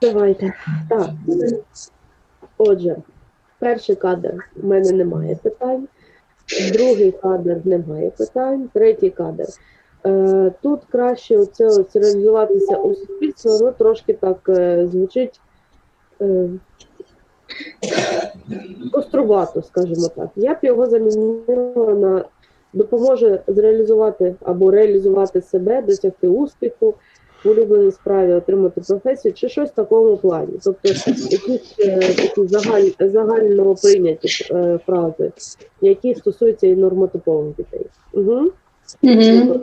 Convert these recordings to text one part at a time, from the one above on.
Давайте. Так. Отже, перший кадр в мене немає питань. Другий кадр немає питань. Третій кадр. Е, тут краще оце реалізуватися у суспільстві, воно трошки так е, звучить е, острувато, скажімо так. Я б його замінила на допоможе зреалізувати або реалізувати себе, досягти успіху улюбленій справі, отримати професію чи щось в такому плані. Тобто якісь е, такі загаль, загально прийняті е, фрази, які стосуються і нормотипових дітей. Угу. Угу.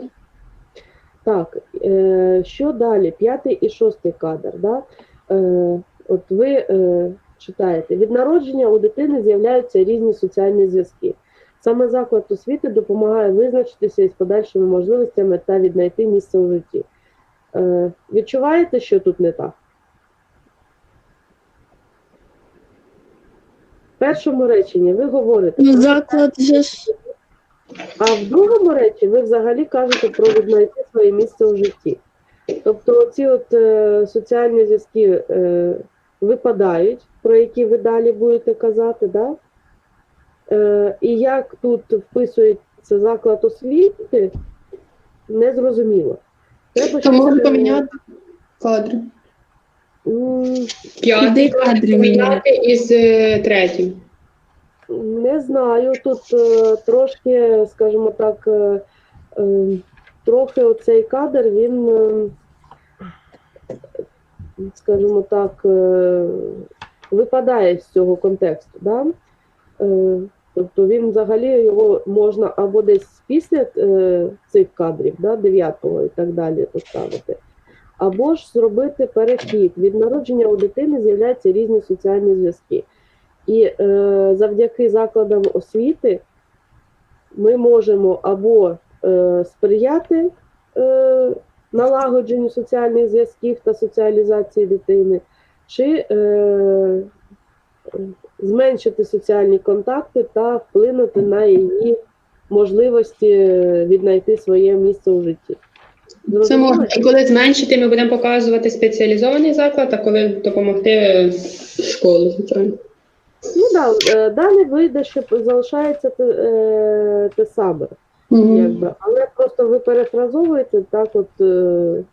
Так, е, що далі? П'ятий і шостий кадр. Да? Е, от ви е, читаєте, від народження у дитини з'являються різні соціальні зв'язки. Саме заклад освіти допомагає визначитися із подальшими можливостями та віднайти місце у житті. Е, відчуваєте, що тут не так? В першому реченні ви говорите. Ну, про заклад же ж а в другому речі ви взагалі кажете про віднайти своє місце у житті. Тобто ці от е, соціальні зв'язки е, випадають, про які ви далі будете казати, да? Е, і як тут вписується заклад освіти, не зрозуміло. Треба можна поміняти кадри. П'ятий кадри поміняти із е, третім. Не знаю, тут е, трошки, скажімо так, е, трохи оцей кадр, він, е, скажімо так, е, випадає з цього контексту. Да? Тобто він взагалі його можна або десь після е, цих кадрів, да, 9-го і так далі поставити, або ж зробити перехід. Від народження у дитини з'являються різні соціальні зв'язки. І е, завдяки закладам освіти ми можемо або е, сприяти е, налагодженню соціальних зв'язків та соціалізації дитини, чи е, зменшити соціальні контакти та вплинути на її можливості віднайти своє місце у житті. Це можна. І коли зменшити, ми будемо показувати спеціалізований заклад, а коли допомогти школу, звичайно. Ну так, да, е, далі вийде, що залишається те, е, те саме. якби. Але просто ви перефразовуєте так, от, е,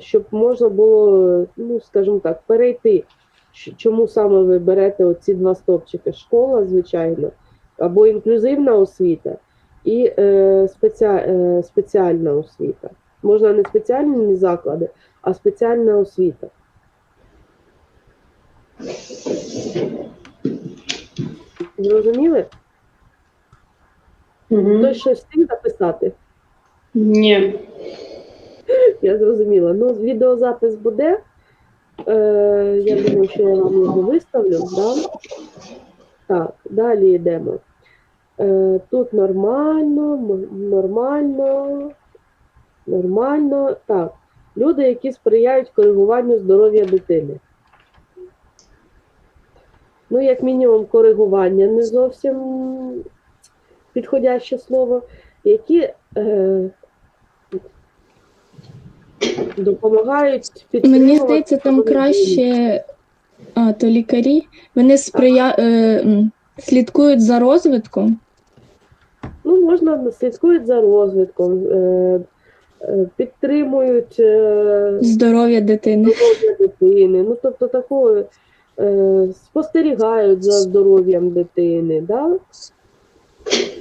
щоб можна було, ну, скажімо так, перейти. Чому саме ви берете оці два стопчики? Школа, звичайно, або інклюзивна освіта і е, спеціа, е, спеціальна освіта. Можна не спеціальні заклади, а спеціальна освіта. Зрозуміли? Угу. Хтось щось встиг записати? Ні. Я зрозуміла. Ну, відеозапис буде. Е, я думаю, що я вам його виставлю. Да? Так, далі йдемо. Е, тут нормально, нормально, нормально. Так. Люди, які сприяють коригуванню здоров'я дитини. Ну, як мінімум, коригування не зовсім підходяще слово, які е, допомагають мені здається, там краще а, то лікарі. Вони сприя... е, м, слідкують за розвитком. Ну, можна слідкують за розвитком, е, е, підтримують е, Здоров'я дитини. здоров'я дитини. Ну, тобто такого е, спостерігають за здоров'ям дитини, да?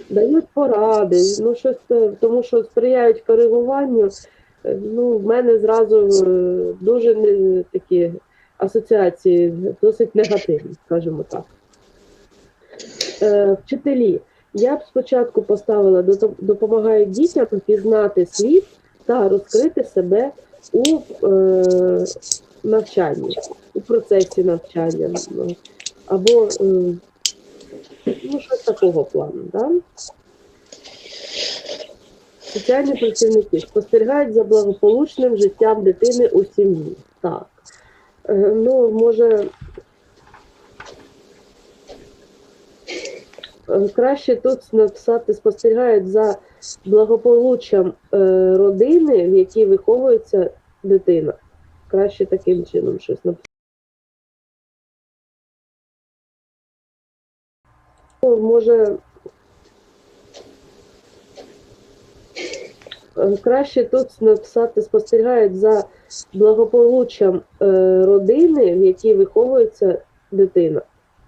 дають поради, ну, щось, е, тому що сприяють коригуванню. Ну, в мене зразу е, дуже такі асоціації досить негативні, скажімо так. Е, вчителі. Я б спочатку поставила «Дото- допомагають дітям пізнати світ та розкрити себе у е, навчанні, у процесі навчання. ну, Або е, ну, щось такого плану. Да? Соціальні працівники спостерігають за благополучним життям дитини у сім'ї. Так. Е, ну, може. Е, краще тут написати спостерігають за благополуччям е, родини, в якій виховується дитина. Краще таким чином щось написати. Ну, може. Краще тут написати спостерігають за благополуччям е, родини, в якій виховується дитина.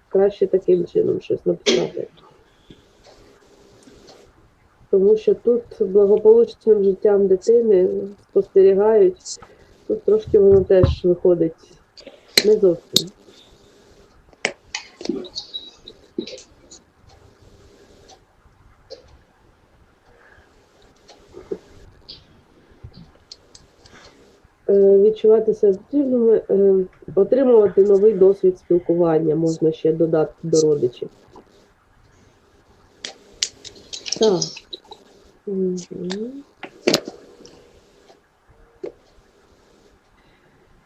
Краще таким чином щось написати. Тому що тут благополучним життям дитини спостерігають, тут трошки воно теж виходить не зовсім. Е, Відчувати себе потрібними, е, отримувати новий досвід спілкування можна ще додати до родичів. Так.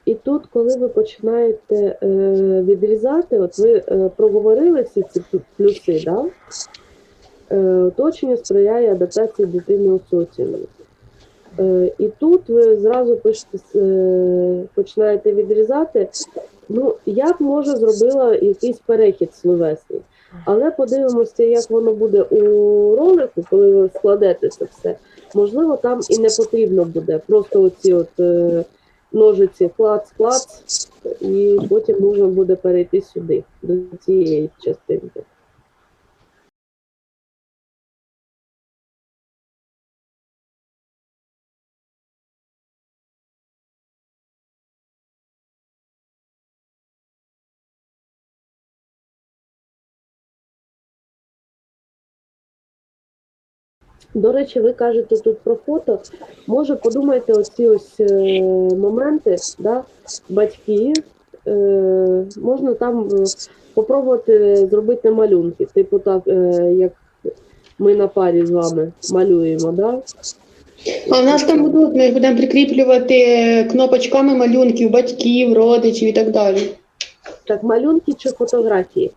І тут, коли ви починаєте е, відрізати, от ви проговорили всі ці плюси, да? оточення сприяє адаптації дитини у соціумі. Е, і тут ви зразу пишете, е, починаєте відрізати. Ну, я б може зробила якийсь перехід словесний, але подивимося, як воно буде у ролику, коли ви складете це все. Можливо, там і не потрібно буде. Просто оці от е, ножиці клац-клац, і потім можна буде перейти сюди, до цієї частинки. До речі, ви кажете тут про фото. Може, подумайте оці ось е, моменти, да? батьки. Е, можна там е, попробувати зробити малюнки, типу так, е, як ми на парі з вами малюємо, да? А в нас там будуть, ми будемо прикріплювати кнопочками малюнків, батьків, родичів і так далі. Так, малюнки чи фотографії?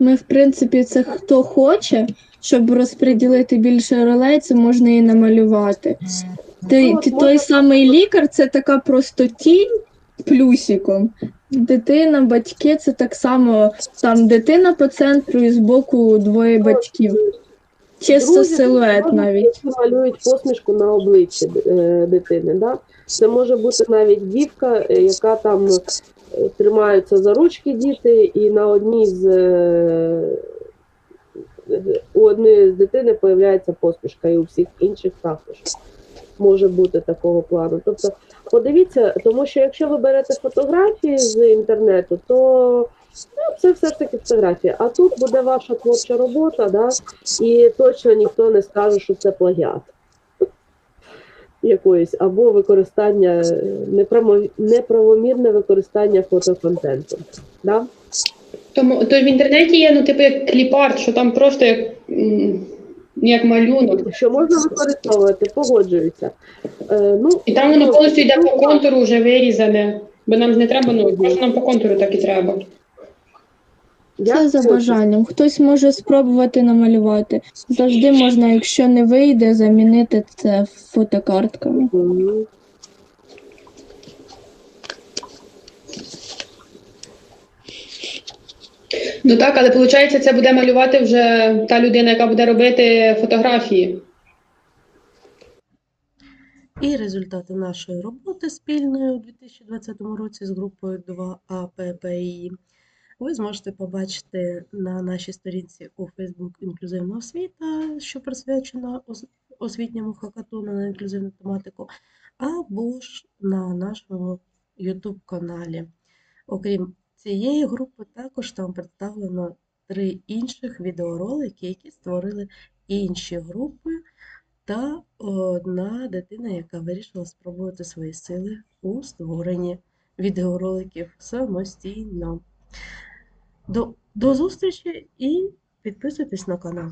Ми, в принципі, це хто хоче, щоб розподілити більше ролей, це можна і намалювати. Ти, Ну, ти той самий лікар це така просто тінь плюсиком. Дитина, батьки це так само там дитина по центру і збоку двоє батьків. Чисто Друзі, силует навіть. малюють посмішку на обличчі е, дитини. Да? Це може бути навіть дівка, е, яка там тримаються за ручки діти, і на одній з е, у однієї з дитини появляється посмішка, і у всіх інших також може бути такого плану. Тобто, подивіться, тому що якщо ви берете фотографії з інтернету, то ну, це все ж таки фотографія. А тут буде ваша творча робота, да? і точно ніхто не скаже, що це плагіат якоїсь, або використання е, неправо- неправомірне використання фотоконтенту. Да? Тому то в інтернеті є, ну, типу, як кліпарт, що там просто як, як малюнок. Що можна використовувати, погоджуюся. Е, ну, І там воно повністю йде по контуру вже вирізане. Бо нам не треба, ну, може нам по контуру так і треба. Я Це за бажанням. Хтось може спробувати намалювати. Завжди можна, якщо не вийде, замінити це фотокартками. Ну так, але виходить, це буде малювати вже та людина, яка буде робити фотографії. І результати нашої роботи спільної у 2020 році з групою 2А ППІ ви зможете побачити на нашій сторінці у Facebook Інклюзивна освіта, що присвячена освітньому хакатону на інклюзивну тематику, або ж на нашому YouTube каналі. Окрім цієї групи, також там представлено три інших відеоролики, які створили інші групи та одна дитина, яка вирішила спробувати свої сили у створенні відеороликів самостійно. До, до зустрічі і підписуйтесь на канал.